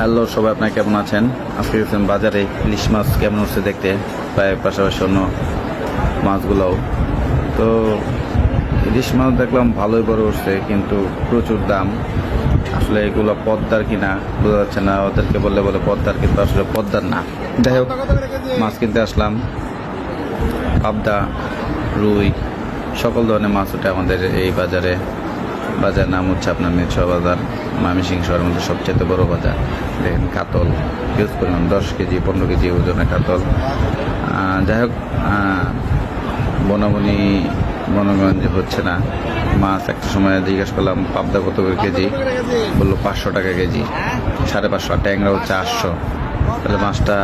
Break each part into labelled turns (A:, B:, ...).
A: Hello, সবাই আপনারা কেমন আছেন? আজকে গেছেন বাজারে ইলিশ মাছ কেমন হচ্ছে দেখতে? প্রায় পাশাপাশি অন্য মাছগুলোও। তো ইলিশ মাছ দেখলাম ভালোই বড় উঠছে কিন্তু প্রচুর দাম। আসলে এগুলো পদ্মার কিনা, বোঝা যাচ্ছে না। ওদেরকে বললে বলে পদ্মার, কিন্তু আসলে পদ্মার না। যাই হোক, মাছ কিনতে আসলাম। পাবদা, রুই, সকল ধরনের মাছ ওঠে আমাদের এই বাজারে। বাজার নাম হচ্ছে আপনার মেছো বাজার ময়মনসিংহ শহরের মধ্যে সবচেয়ে বড় বাজার। দেখেন কাতল, হিউজ পরিমাণ, দশ কেজি, পনেরো কেজি ওজনের কাতল। যাই হোক বনাবনি মনোগঞ্জ হচ্ছে না। মাছ একটা সময় জিজ্ঞেস করলাম, পাবদা কত করে কেজি? বলল পাঁচশো টাকা কেজি। সাড়ে পাঁচশো, আর ট্যাংরা হচ্ছে আটশো। তাহলে মাছটা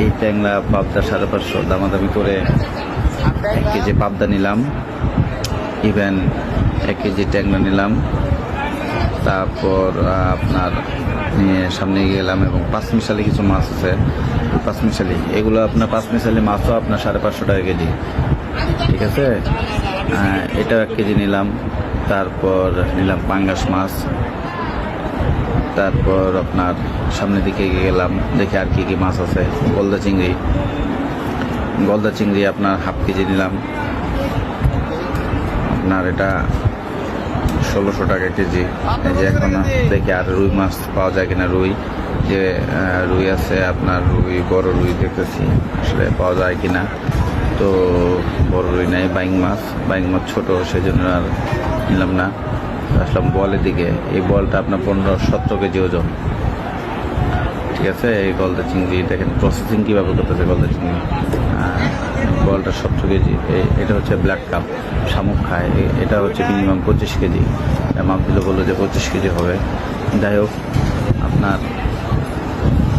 A: এই ট্যাংরা, পাবদা সাড়ে পাঁচশো, দামাদামি করে এক কেজি পাবদা নিলাম। ইভেন এক কেজি ট্যাংরা নিলাম। তারপর আপনার সামনে গেলাম এবং পাঁচ মিশালি কিছু মাছ আছে। পাঁচ মিশালি এগুলো আপনার পাঁচ মিশালি মাছও আপনার সাড়ে পাঁচশো টাকা কেজি। ঠিক আছে? এটা এক কেজি নিলাম। তারপর নিলাম পাঙ্গাস মাছ। তারপর আপনার সামনের দিকে গেলাম। দেখি আর কি কি মাছ আছে। গলদা চিংড়ি। গলদা চিংড়ি আপনার হাফ কেজি নিলাম। আপনার এটা ষোলোশো টাকা কেজি। যে এখন দেখি আর রুই মাছ পাওয়া যায় কিনা, রুই। যে রুই আছে আপনার, রুই, বড় রুই দেখতেছি, আসলে পাওয়া যায় কিনা। তো বড় রুই নাই, বাইং মাছ বাইং মাছ ছোটো সেই জন্য আর নিলাম না। আসলাম বলের দিকে। এই বলটা আপনার পনেরো সতেরো কেজি ওজন। ঠিক আছে? এই গলদা চিংড়ি দেখেন প্রসেসিং কীভাবে করতেছে গলদা চিংড়ি। আহ, বলটা সতেরো কেজি। এটা হচ্ছে ব্ল্যাক কাপ শামুক খায়। এটা হচ্ছে মিনিমাম পঁচিশ কেজি। মাপ দিলে বলল যে পঁচিশ কেজি হবে। যাই হোক আপনার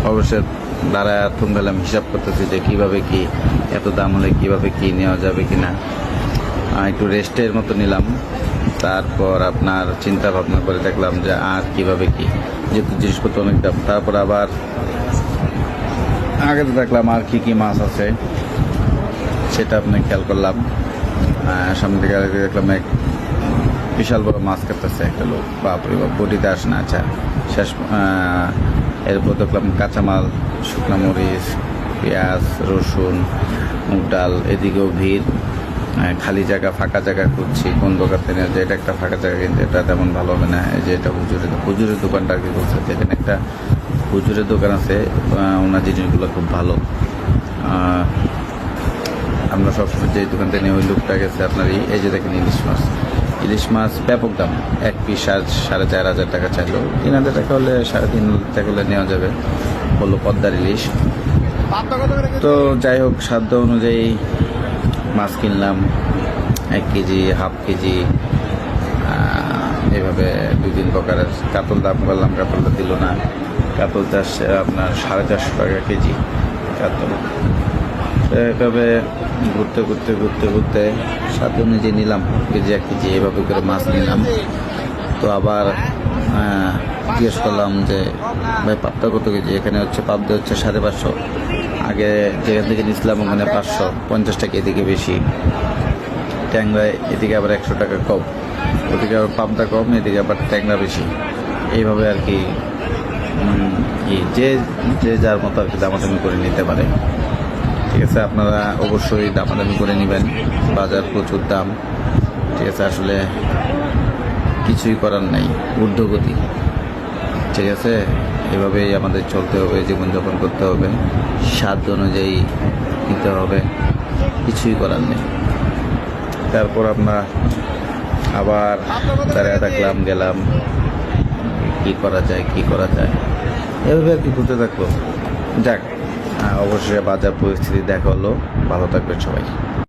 A: অবশ্যই দাঁড়ায় গেলাম হিসাব করতেছি যে কীভাবে কি এত দাম হলে কীভাবে কি নেওয়া যাবে কি না একটু রেস্টের মতো নিলাম। তারপর আপনার চিন্তা ভাবনা করে দেখলাম যে আর কীভাবে কি। যেহেতু জিনিসপত্র অনেক দাম। তারপর আবার আগে তো দেখলাম আর কি কি মাছ আছে। সেটা আপনি খেয়াল করলাম। সামনে থেকে দেখলাম এক বিশাল বড় মাছ কাটতেছে একটা লোক। বাপরে বাপ, বডিতে আসে না আচ্ছা। শেষ এরপর দেখলাম কাঁচামাল, শুকনো মরিচ, পেঁয়াজ, রসুন, মুগ ডাল, এদিকেও ভিড়। খালি জায়গা, ফাঁকা জায়গা খুঁজছি, কোন দোকান থেকে যে এটা একটা ফাঁকা জায়গা কিন্তু এটা তেমন ভালো হবে না যে এটা হুজুরের হুজুরের দোকানটা আর কি বলছে, যেখানে একটা হুজুরের দোকান আছে ওনার জিনিসগুলো খুব ভালো। আমরা সবসময় যে দোকান থেকে ওই লোকটা গেছে, আপনার এই- যে দেখেন ইলিশ মাছ। ইলিশ মাছ ব্যাপক দাম। এক পিস সাড়ে সাড়ে চার হাজার টাকা চাইলো। তিন হাজার টাকা হলে সাড়ে তিন হাজার টাকা হলে নেওয়া যাবে। বলল পদ্মার ইলিশ। তো যাই হোক, সাধ্য অনুযায়ী মাছ কিনলাম। এক কেজি, হাফ কেজি এভাবে দুই তিন প্রকারের। কাতল দাম করলাম কাতলটা দিল না। কাতল চাষ আপনার সাড়ে চারশো টাকা কেজি। কাতল। এভাবে ঘুরতে ঘুরতে ঘুরতে ঘুরতে সাত নিজে নিলাম। কেজি এক কেজি এভাবে করে মাছ নিলাম। তো আবার জিজ্ঞেস করলাম যে, ভাই পাবদা কত কেজি? এখানে হচ্ছে পাবদা হচ্ছে সাড়ে পাঁচশো। আগে যেখান থেকে নিয়েছিলাম ওখানে পাঁচশো পঞ্চাশ টাকা এদিকে বেশি। ট্যাংরায় এদিকে আবার একশো টাকা কম। ওদিকে আবার পাবদা কম, এদিকে আবার ট্যাংরা বেশি। এইভাবে আর কি কি যে যে যার মতো আর কি দামাদামি করে নিতে পারে। ঠিক আছে, আপনারা অবশ্যই দামাদামি করে নেবেন। বাজার প্রচুর দাম। ঠিক আছে, আসলে কিছুই করার নাই, ঊর্ধ্বগতি। ঠিক আছে, এভাবেই আমাদের চলতে হবে, জীবনযাপন করতে হবে। সাধ্য অনুযায়ী নিতে হবে, কিছুই করার নেই। তারপর আমরা আবার দাঁড়িয়ে থাকলাম, গেলাম, কি করা যায়, কি করা যায়। এভাবে আর কি ঘুরতে থাকল যাক অবশ্যই বাজার পরিস্থিতি দেখা হলো। ভালো থাকবেন সবাই।